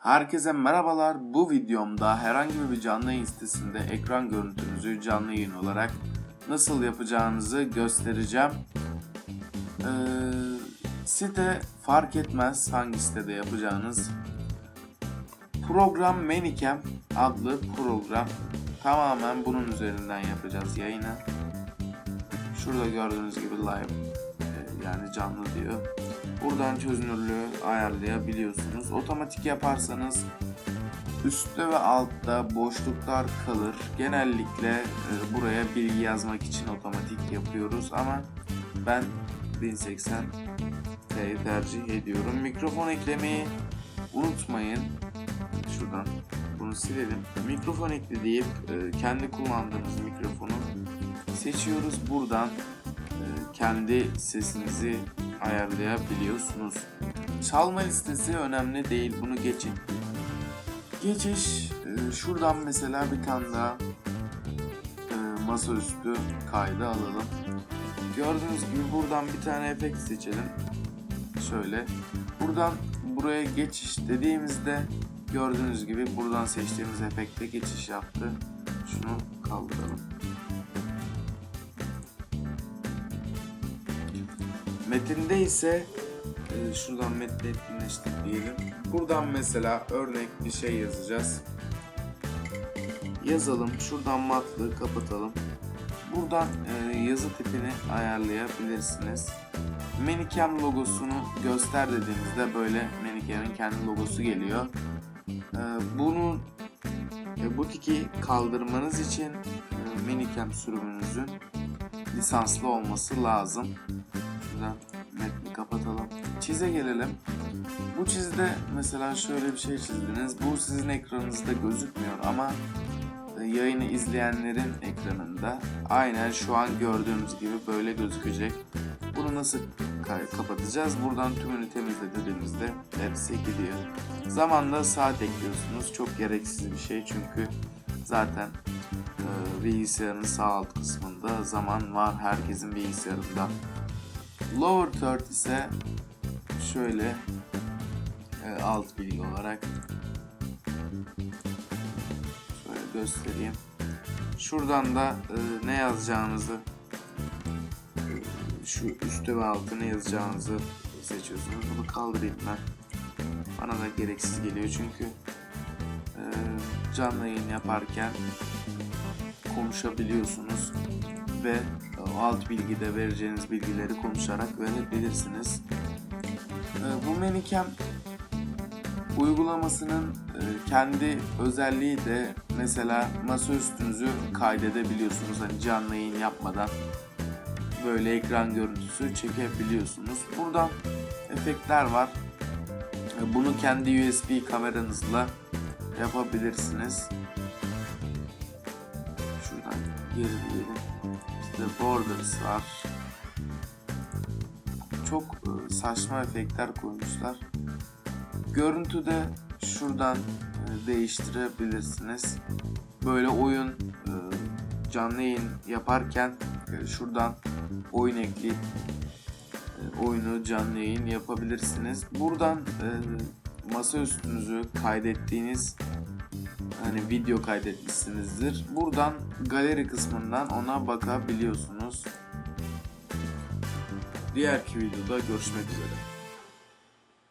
Herkese merhabalar. Bu videomda herhangi bir canlı yayın sitesinde ekran görüntünüzü canlı yayın olarak nasıl yapacağınızı göstereceğim. Ee, site fark etmez hangi sitede yapacağınız. Program Manicam adlı program. Tamamen bunun üzerinden yapacağız yayını. Şurada gördüğünüz gibi live e, yani canlı diyor. Buradan çözünürlüğü ayarlayabiliyorsunuz. Otomatik yaparsanız üstte ve altta boşluklar kalır. Genellikle e, buraya bilgi yazmak için otomatik yapıyoruz ama ben 1080p'yi tercih ediyorum. Mikrofon eklemeyi unutmayın. Şuradan bunu silelim. Mikrofon ekle deyip e, kendi kullandığımız mikrofonu seçiyoruz. Buradan e, kendi sesinizi ayarlayabiliyorsunuz. Çalma listesi önemli değil. Bunu geçin. Geçiş e, şuradan mesela bir tane daha e, masaüstü kaydı alalım. Gördüğünüz gibi buradan bir tane efekt seçelim. Şöyle. Buradan buraya geçiş dediğimizde gördüğünüz gibi buradan seçtiğimiz efekte geçiş yaptı. Şunu kaldıralım. Metinde ise e, şuradan metni diyelim. Buradan mesela örnek bir şey yazacağız. Yazalım. Şuradan matlığı kapatalım. Buradan e, yazı tipini ayarlayabilirsiniz. Manicam logosunu göster dediğimizde böyle Manicam'in kendi logosu geliyor. E, bunu bu tiki kaldırmanız için e, sürümünüzün lisanslı olması lazım. Şuradan metni kapatalım. Çize gelelim. Bu çizde mesela şöyle bir şey çizdiniz. Bu sizin ekranınızda gözükmüyor ama e, yayını izleyenlerin ekranında aynen şu an gördüğümüz gibi böyle gözükecek. Bunu nasıl ka- kapatacağız? Buradan tümünü temizle dediğimizde hepsi gidiyor. Zamanla saat ekliyorsunuz. Çok gereksiz bir şey çünkü zaten e, bilgisayarın sağ alt kısmında zaman var herkesin bilgisayarında. Lower third ise şöyle e, alt bilgi olarak şöyle göstereyim. Şuradan da e, ne yazacağınızı e, şu üstte ve altta ne yazacağınızı seçiyorsunuz. Bunu kaldırayım ben. Bana da gereksiz geliyor çünkü e, canlı yayın yaparken konuşabiliyorsunuz ve alt bilgide vereceğiniz bilgileri konuşarak verebilirsiniz. Ee, Bu Manicam uygulamasının e, kendi özelliği de mesela masaüstünüzü kaydedebiliyorsunuz. Hani canlı yayın yapmadan böyle ekran görüntüsü çekebiliyorsunuz. Buradan efektler var. E, Bunu kendi USB kameranızla yapabilirsiniz. Şuradan geri diyelim. İşte borders var. Çok e, saçma efektler koymuşlar. Görüntüde şuradan e, değiştirebilirsiniz. Böyle oyun e, canlı yayın yaparken şuradan oyun ekleyip oyunu canlı yayın yapabilirsiniz. Buradan masa üstünüzü kaydettiğiniz hani video kaydetmişsinizdir. Buradan galeri kısmından ona bakabiliyorsunuz. Diğerki videoda görüşmek üzere.